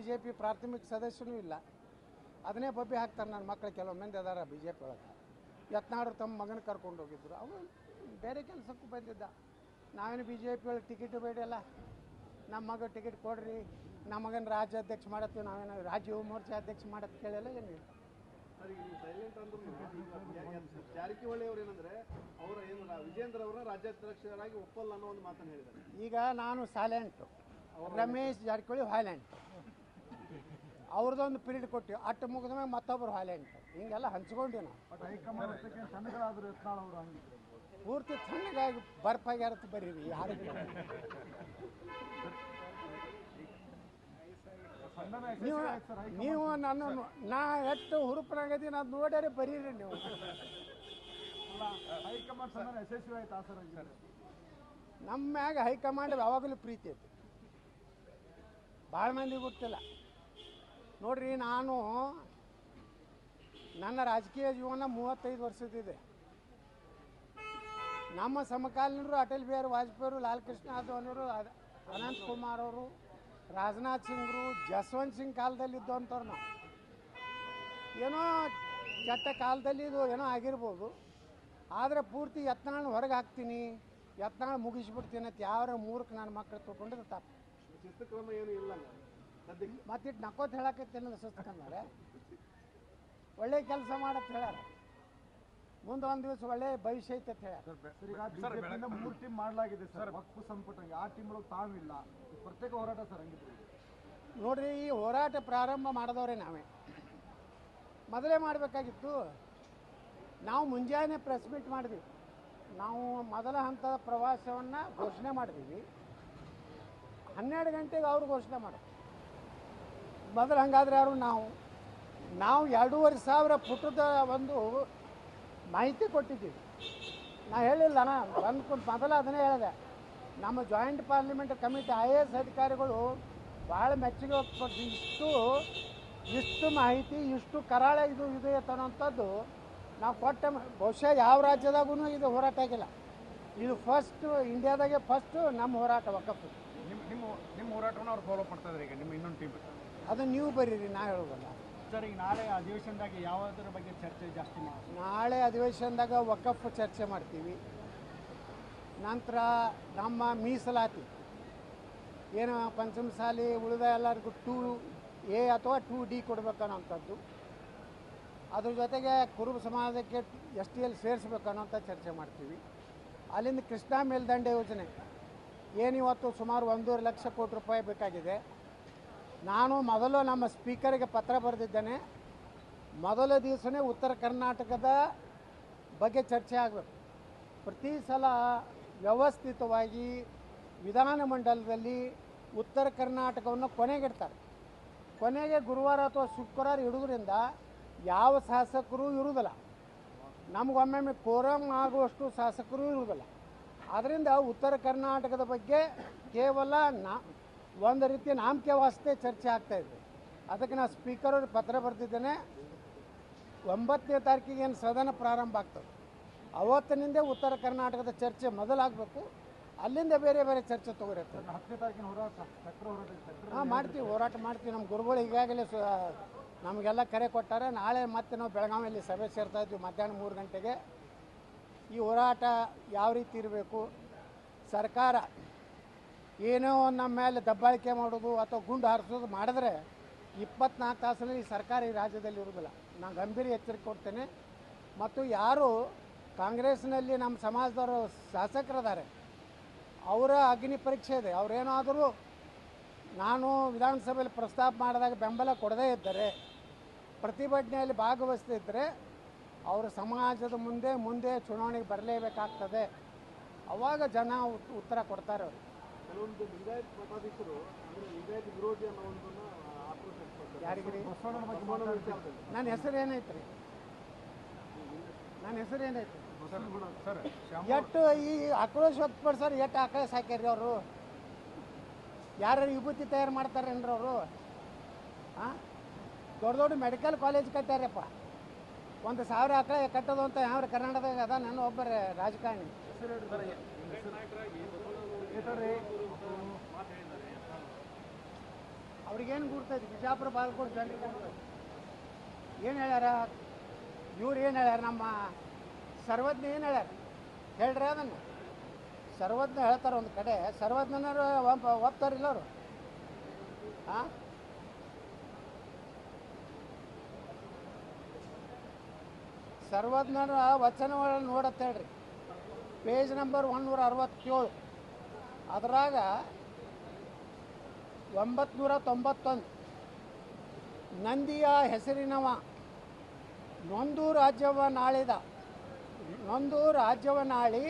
B J P ಪ್ರಾಥಮಿಕ ಸದಸ್ಯನೂ ಇಲ್ಲ. ಅದನ್ನೇ ಬಬ್ಬಿ ಹಾಕ್ತಾರೆ ನನ್ನ ಮಕ್ಕಳು ಕೆಲವು ಮಂದಿ ಅದಾರ ಬಿ ಜೆ ಪಿ ಒಳಗೆ. ಯತ್ನಾಡು ತಮ್ಮ ಮಗನ ಕರ್ಕೊಂಡು ಹೋಗಿದ್ರು. ಅವನು ಬೇರೆ ಕೆಲಸಕ್ಕೂ ಬಂದಿದ್ದ. ನಾವೇನು ಬಿ ಜೆ ಪಿ ಒಳಗೆ ಟಿಕೆಟ್ ಬೇಡಲ್ಲ ನಮ್ಮ ಮಗ ಟಿಕೆಟ್ ಕೊಡ್ರಿ ನಮ್ಮ ಮಗನ ರಾಜ್ಯಾಧ್ಯಕ್ಷ ಮಾಡತ್ತೀವಿ ನಾವೇನು ರಾಜ್ಯ ಯುವ ಮೋರ್ಚಾ ಅಧ್ಯಕ್ಷ ಮಾಡತ್ ಕೇಳಲ್ಲ ಏನಿಲ್ಲ ಜಾರಕಿಹೊಳಿ ಅವರು ಏನಂದ್ರೆ ಅವರ ಏನು ವಿಜೇಂದ್ರ ಅವರ ರಾಜ್ಯಾಧ್ಯಕ್ಷರಾಗಿ ಒಪ್ಪಲ್ಲ ಅನ್ನೋ ಒಂದು ಮಾತನ್ನು ಹೇಳಿದ್ದಾರೆ. ಈಗ ನಾನು ಸೈಲೆಂಟು ರಮೇಶ್ ಜಾರಕಿಹೊಳಿ ವೈಲೆಂಟ್ ಅವ್ರದ್ದೊಂದು ಪೀರಿಯಡ್ ಕೊಟ್ಟಿವಿ ಅಟ್ಟು ಮುಗಿದ ಮೇಲೆ ಮತ್ತೊಬ್ಬರು ಅಂತ ಹಿಂಗೆಲ್ಲ ಹಂಚ್ಕೊಂಡ್ವಿ ನಾವು. ಪೂರ್ತಿ ತಣ್ಣಗಾಗಿ ಬರ್ಪಾಗ್ಯಾರತ್ ಬರೀರಿ ಯಾರು ನೀವು ನೀವು ನನ್ನ ನಾ ಎಷ್ಟು ಹುರುಪನಾಗದೀನಿ ಅದು ನೋಡ್ಯಾರೆ ಬರೀರಿ ನೀವು. ನಮ್ಮ ಮ್ಯಾಗ ಹೈಕಮಾಂಡ್ ಯಾವಾಗಲೂ ಪ್ರೀತಿ ಐತಿ. ಭಾಳ ಮಂದಿ ಗೊತ್ತಿಲ್ಲ. ನೋಡ್ರಿ, ನಾನು ನನ್ನ ರಾಜಕೀಯ ಜೀವನ ಮೂವತ್ತೈದು ವರ್ಷದಿದೆ ನಮ್ಮ ಸಮಕಾಲೀನರು ಅಟಲ್ ಬಿಹಾರಿ ವಾಜಪೇಯಿ ಲಾಲ್ ಕೃಷ್ಣ ಅನಂತ್ ಕುಮಾರ್ ಅವರು, ರಾಜನಾಥ್ ಸಿಂಗ್ರು, ಜಸ್ವಂತ್ ಸಿಂಗ್ ಕಾಲದಲ್ಲಿ ಇದ್ದಂಥವ್ರು ನಾವು. ಏನೋ ಕೆಟ್ಟ ಕಾಲದಲ್ಲಿ ಇದು ಏನೋ ಆಗಿರ್ಬೋದು. ಆದರೆ ಪೂರ್ತಿ ಯತ್ನಾಳ್ ಹೊರಗೆ ಹಾಕ್ತೀನಿ, ಯತ್ನಾಳ್ ಮುಗಿಸ್ಬಿಡ್ತೀನಿ ಅಂತ ಯಾವ ಮೂರಕ್ಕೆ ನನ್ನ ಮಕ್ಕಳು ತೊಗೊಂಡಿದ್ದು ತಪ್ಪು. ಕ್ರಮ ಏನು ಇಲ್ಲ ಮತ್ತಿಟ್ಟು ನಕ್ಕೋತ್ ಹೇಳಕ್ಕೆ ಸುಸ್ತಕಂದ್ರೆ ಒಳ್ಳೆ ಕೆಲಸ ಮಾಡತ್ ಹೇಳ್ಯಾರ. ಮುಂದ ಒಂದು ದಿವಸ ಒಳ್ಳೆ ಭವಿಷ್ಯ ಐತೆ ಅಂತ ಹೇಳ್ಯಾರ. ಮೂರು ಟೀಮ್ ಮಾಡಲಾಗಿದೆ ಸರ್ ವಕ್ಫ್ ಸಂಪುಟ ಆ ಟೀಮ್ ಒಳಗೆ ತಾವಿಲ್ಲ. ಪ್ರತ್ಯೇಕ ಹೋರಾಟ ಸರ್ ಹಂಗಿದ್ರೆ. ನೋಡ್ರಿ ಈ ಹೋರಾಟ ಪ್ರಾರಂಭ ಮಾಡಿದವ್ರೆ ನಾವೇ. ಮೊದಲೇ ಮಾಡಬೇಕಾಗಿತ್ತು. ನಾವು ಮುಂಜಾನೆ ಪ್ರೆಸ್ ಮೀಟ್ ಮಾಡಿದ್ವಿ. ನಾವು ಮೊದಲ ಹಂತದ ಪ್ರವಾಸವನ್ನು ಘೋಷಣೆ ಮಾಡಿದ್ವಿ. ಹನ್ನೆರಡು ಗಂಟೆಗೆ ಅವ್ರು ಘೋಷಣೆ ಮಾಡಿ ಮೊದಲು ಹಂಗಾದ್ರೆ ಯಾರು ನಾವು ನಾವು ಎರಡೂವರೆ ಸಾವಿರ ಪುಟದ ಒಂದು ಮಾಹಿತಿ ಕೊಟ್ಟಿದ್ದೀವಿ. ನಾ ಹೇಳಿಲ್ಲ, ನಾ ಬಂದು ಕುಂತು ಮೊದಲು ಅದನ್ನೇ ಹೇಳಿದೆ. ನಮ್ಮ joint parliament committee, I A S ಅಧಿಕಾರಿಗಳು ಭಾಳ ಮೆಚ್ಚುಗೆ ವ್ಯಕ್ತಪಡಿಸಿ ಇಷ್ಟು ಇಷ್ಟು ಮಾಹಿತಿ, ಇಷ್ಟು ಕರಾಳ ಇದು, ಇದೆ ಅನ್ನೋಂಥದ್ದು ನಾವು ಕೊಟ್ಟ ಬಹುಶಃ ಯಾವ ರಾಜ್ಯದಾಗೂ ಇದು ಹೋರಾಟ ಆಗಿಲ್ಲ. ಇದು ಫಸ್ಟ್ ಇಂಡಿಯಾದಾಗೆ ಫಸ್ಟ್ ನಮ್ಮ ಹೋರಾಟ ವಕಫ್ ನಿಮ್ಮ ನಿಮ್ಮ ಹೋರಾಟವನ್ನು ಅವ್ರು ಫಾಲೋ ಮಾಡ್ತಾ ಇದ್ದಾರೆ ಈಗ, ನಿಮ್ಮ ಇನ್ನೊಂದು ಟೀಮ್ ಅದು ನೀವು ಬರೀರಿ ನಾ ಹೇಳೋದಲ್ಲ. ಸರ್ ಈಗ ನಾಳೆ ಅಧಿವೇಶನದಾಗ ಯಾವುದರ ಬಗ್ಗೆ ಚರ್ಚೆ ಜಾಸ್ತಿ ಮಾಡಿ ನಾಳೆ ಅಧಿವೇಶನದಾಗ ವಕಫ್ ಚರ್ಚೆ ಮಾಡ್ತೀವಿ. ನಂತರ ನಮ್ಮ ಮೀಸಲಾತಿ. ಏನು ಪಂಚಮಸಾಲಿ ಉಳಿದ ಎಲ್ಲರಿಗೂ ಟೂ ಎ ಅಥವಾ ಟೂ ಡಿ ಕೊಡ್ಬೇಕನ್ನೋಂಥದ್ದು. ಅದ್ರ ಜೊತೆಗೆ ಕುರುಬ ಸಮಾಜಕ್ಕೆ ಎಸ್ ಟಿ ಎಲ್ ಸೇರಿಸ್ಬೇಕನ್ನೋಂಥ ಚರ್ಚೆ ಮಾಡ್ತೀವಿ. ಅಲ್ಲಿಂದ ಕೃಷ್ಣಾ ಮೇಲ್ದಂಡೆ ಯೋಜನೆ. ಏನಿವತ್ತು ಸುಮಾರು ಒಂದೂವರೆ ಲಕ್ಷ ಕೋಟಿ ರೂಪಾಯಿ ಬೇಕಾಗಿದೆ. ನಾನು ಮೊದಲು ನಮ್ಮ ಸ್ಪೀಕರ್ಗೆ ಪತ್ರ ಬರೆದಿದ್ದೇನೆ. ಮೊದಲ ದಿವಸನೇ ಉತ್ತರ ಕರ್ನಾಟಕದ ಬಗ್ಗೆ ಚರ್ಚೆ ಆಗಬೇಕು. ಪ್ರತಿ ಸಲ ವ್ಯವಸ್ಥಿತವಾಗಿ ವಿಧಾನಮಂಡಲದಲ್ಲಿ ಉತ್ತರ ಕರ್ನಾಟಕವನ್ನು ಕೊನೆಗಿಡ್ತಾರೆ. ಕೊನೆಗೆ ಗುರುವಾರ ಅಥವಾ ಶುಕ್ರವಾರ ಇಡೋದ್ರಿಂದ ಯಾವ ಶಾಸಕರು ಇರುವುದಿಲ್ಲ. ನಮಗೊಮ್ಮೊಮ್ಮೆ ಕೋರಂ ಆಗುವಷ್ಟು ಶಾಸಕರು ಇರುವುದಿಲ್ಲ. ಆದ್ದರಿಂದ ಉತ್ತರ ಕರ್ನಾಟಕದ ಬಗ್ಗೆ ಕೇವಲ ನಾ ಒಂದು ರೀತಿ ನಾಮಕೆ ವಾಸ್ತೆ ಚರ್ಚೆ ಆಗ್ತಾ ಇದೆ. ಅದಕ್ಕೆ ನಾನು ಸ್ಪೀಕರ್ ಅವ್ರಿಗೆ ಪತ್ರ ಬರೆದಿದ್ದೇನೆ. ಒಂಬತ್ತನೇ ತಾರೀಕಿಗೆ ಏನು ಸದನ ಪ್ರಾರಂಭ ಆಗ್ತದೆ. ಅವತ್ತಿನಿಂದ ಉತ್ತರ ಕರ್ನಾಟಕದ ಚರ್ಚೆ ಮೊದಲಾಗಬೇಕು. ಅಲ್ಲಿಂದ ಬೇರೆ ಬೇರೆ ಚರ್ಚೆ ತಗೋರುತ್ತೆ ಹಾಂ ಮಾಡ್ತೀವಿ ಹೋರಾಟ ಮಾಡ್ತೀವಿ. ನಮ್ಮ ಗುರುಗಳು ಈಗಾಗಲೇ ಸು ನಮಗೆಲ್ಲ ಕರೆ ಕೊಟ್ಟಾರೆ. ನಾಳೆ ಮತ್ತೆ ನಾವು ಬೆಳಗಾವಿಯಲ್ಲಿ ಸಭೆ ಸೇರ್ತಾ ಇದ್ವಿ ಮಧ್ಯಾಹ್ನ ಮೂರು ಗಂಟೆಗೆ. ಈ ಹೋರಾಟ ಯಾವ ರೀತಿ ಇರಬೇಕು? ಸರ್ಕಾರ ಏನೋ ನಮ್ಮ ಮೇಲೆ ದಬ್ಬಾಳಿಕೆ ಮಾಡೋದು ಅಥವಾ ಗುಂಡು ಹಾರಿಸೋದು ಮಾಡಿದ್ರೆ ಇಪ್ಪತ್ನಾಲ್ಕು ತಾಸಿನಲ್ಲಿ ಸರ್ಕಾರ ಈ ರಾಜ್ಯದಲ್ಲಿ ಇರುವುದಿಲ್ಲ. ನಾನು ಗಂಭೀರ ಎಚ್ಚರಿಕೆ ಕೊಡ್ತೇನೆ. ಮತ್ತು ಯಾರು ಕಾಂಗ್ರೆಸ್ನಲ್ಲಿ ನಮ್ಮ ಸಮಾಜದವರು ಶಾಸಕರಿದ್ದಾರೆ, ಅವರ ಅಗ್ನಿ ಪರೀಕ್ಷೆ ಇದೆ. ಅವರೇನಾದರೂ ನಾನು ವಿಧಾನಸಭೆಯಲ್ಲಿ ಪ್ರಸ್ತಾಪ ಮಾಡಿದಾಗ ಬೆಂಬಲ ಕೊಡದೇ ಇದ್ದರೆ, ಪ್ರತಿಭಟನೆಯಲ್ಲಿ ಭಾಗವಹಿಸದಿದ್ದರೆ ಅವರು ಸಮಾಜದ ಮುಂದೆ ಮುಂದೆ ಚುನಾವಣೆಗೆ ಬರಲೇಬೇಕಾಗ್ತದೆ. ಅವಾಗ ಜನ ಉತ್- ಉತ್ತರ ಕೊಡ್ತಾರೆ ಅವರು. ಕೆಲವೊಂದು ಲಿಂಗಾಯತ್ ಮಠಾಧೀಶರು ಅಂದ್ರೆ ಲಿಂಗಾಯತ್ ವಿರೋಧಿ ಅನ್ನೋ ಒಂದನ್ನ ಆಕ್ರೋಶ ವ್ಯಕ್ತಪಡಿಸ್ತಾರೆ. ಯಾರಿಗ್ರಿ? ಬಸವಣ್ಣನ ಬಗ್ಗೆ ಬಸವಣ್ಣನ ವಿಚಾರದಲ್ಲಿ. ನನ್ನ ಹೆಸರು ಏನೈತೆ ರೀ ನನ್ನ ಹೆಸರು ಏನೈತೆ ಸರ್ ಶ್ಯಾಮ್ ಎಷ್ಟು ಈ ಆಕ್ರೋಶ ವ್ಯಕ್ತಪಡಿಸೋರು ಎಷ್ಟು ಆಕ್ರೋಶ ಹಾಕ್ಯಾರ್ರಿ ಅವರು? ಯಾರು ವಿಭೂತಿ ತಯಾರು ಮಾಡ್ತಾರೇನ್ರಿ ಅವರು? ಹಾಂ ದೊಡ್ಡ ದೊಡ್ಡ ಮೆಡಿಕಲ್ ಕಾಲೇಜ್ ಕಟ್ಟ್ಯಾರಪ್ಪ. ಒಂದು ಸಾವಿರ ಆಕಳ ಕಟ್ಟೋದು ಅಂತ ಯಾವ ಕರ್ನಾಟಕದಾಗ ಅದ? ನನ್ನ ಒಬ್ಬರ ರಾಜಕಾರಣಿ. ಅವ್ರಿಗೇನು ಗುರ್ತೈತಿ ಬಿಜಾಪುರ ಬಾಲ್ಕೋಟ್ ಜನ ಏನು ಹೇಳ್ಯಾರ? ಇವ್ರು ಏನು ಹೇಳ್ಯಾರ? ನಮ್ಮ ಸರ್ವಜ್ಞ ಏನು ಹೇಳ್ಯಾರ? ಹೇಳ್ರಿ ಅದನ್ನು. ಸರ್ವಜ್ಞ ಹೇಳ್ತಾರೆ ಒಂದು ಕಡೆ. ಸರ್ವಜ್ಞನರು ಒಪ್ತಾರಿಲ್ಲ ಅವರು? ಹಾಂ ಸರ್ವಜ್ಞರ ವಚನಗಳನ್ನು ನೋಡತ್ತೆ ಹೇಳ್ರಿ. ಪೇಜ್ ನಂಬರ್ ಒನ್ನೂರ ಅರವತ್ತೇಳು ಅದರಾಗ ಒಂಬತ್ನೂರ ತೊಂಬತ್ತೊಂದು ನಂದಿಯ ಹೆಸರಿನವ. ನೊಂದು ರಾಜ್ಯವ ನಾಳಿದ ನೊಂದು ರಾಜ್ಯವ ನಾಳಿ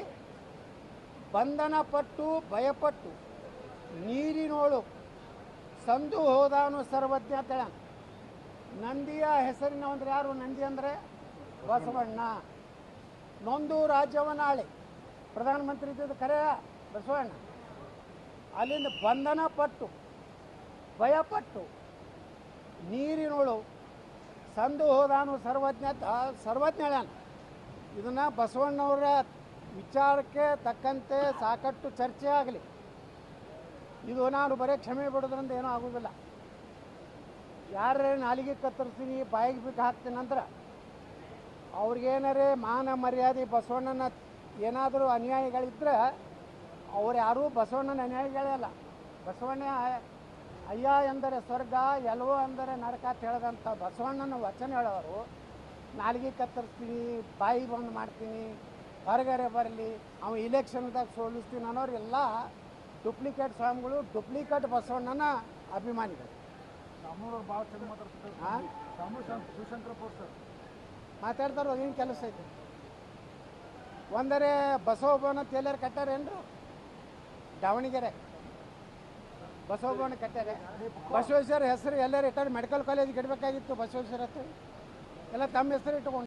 ಬಂಧನ ಪಟ್ಟು ಭಯಪಟ್ಟು, ನೀರಿನೋಳು, ಸಂದು ಹೋದಾನು ಸರ್ವಜ್ಞ ತಳ. ನಂದಿಯ ಹೆಸರಿನ ಅಂದ್ರೆ ಯಾರು? ನಂದಿ ಅಂದರೆ ಬಸವಣ್ಣ. ನೊಂದು ರಾಜ್ಯವ ನಾಳೆ ಪ್ರಧಾನಮಂತ್ರಿ ಇದ್ದಿದ್ದು ಕರೆ ಬಸವಣ್ಣ. ಅಲ್ಲಿಂದ ಬಂಧನ ಪಟ್ಟು ಭಯಪಟ್ಟು ನೀರಿನೋಳು ಸಂದು ಹೋದಾನು ಸರ್ವಜ್ಞ ಸರ್ವಜ್ಞ ಇದನ್ನು ಬಸವಣ್ಣವರ ವಿಚಾರಕ್ಕೆ ತಕ್ಕಂತೆ ಸಾಕಷ್ಟು ಚರ್ಚೆ ಆಗಲಿ. ಇದು ನಾನು ಬರೀ ಕ್ಷಮೆ ಬಿಡೋದ್ರಿಂದ ಏನೂ ಆಗೋದಿಲ್ಲ ಯಾರೇ ನಾಲಿಗೆ ಕತ್ತರಿಸ್ತೀನಿ, ಬಾಯಿಗೆ ಬಿಟ್ಟು ಹಾಕ್ತೀನಿ ಅಂದ್ರೆ ಅವ್ರಿಗೇನಾರೇ ಮಾನ ಮರ್ಯಾದೆ ಬಸವಣ್ಣನ ಏನಾದರೂ ಅನ್ಯಾಯಗಳಿದ್ರೆ ಅವ್ರು ಯಾರೂ ಬಸವಣ್ಣನ ಅನ್ಯಾಯಗಳೇ ಅಲ್ಲ. ಬಸವಣ್ಣ ಅಯ್ಯ ಎಂದರೆ ಸ್ವರ್ಗ ಎಲ್ಲವೋ ಅಂದರೆ ನರಕ ಅಂತ ಹೇಳಿದಂಥ ಬಸವಣ್ಣನ ವಚನ ಹೇಳೋರು ನಾಲಿಗೆ ಕತ್ತರಿಸ್ತೀನಿ ಬಾಯಿ ಬಂದ್ ಮಾಡ್ತೀನಿ ಹೊರಗಡೆ ಬರಲಿ ಅವ ಇಲೆಕ್ಷನ್ದಾಗ ಸೋಲಿಸ್ತೀನಿ ಅನ್ನೋರು ಎಲ್ಲ ಡುಪ್ಲಿಕೇಟ್ ಸ್ವಾಮಿಗಳು ಡುಪ್ಲಿಕೇಟ್ ಬಸವಣ್ಣನ ಅಭಿಮಾನಿಗಳು. ಮಾತಾಡ್ತಾರೋ ಏನು ಕೆಲಸ ಐತೆ ಒಂದರೆ ಬಸವಭವನ ತೇಲರ್ ಕಟ್ಟಾರೇನ್ರು ದಾವಣಗೆರೆ. ಬಸವಭವನ ಕಟ್ಟಾರೆ. ಬಸವೇಶ್ವರ ಹೆಸರು ಎಲ್ಲರೂ ಇಟ್ಟಾರೆ ಮೆಡಿಕಲ್ ಕಾಲೇಜ್ ಇಡಬೇಕಾಗಿತ್ತು ಬಸವೇಶ್ವರ ಹತ್ರ. ಎಲ್ಲ ತಮ್ಮ ಹೆಸರು ಇಟ್ಕೊಂಡು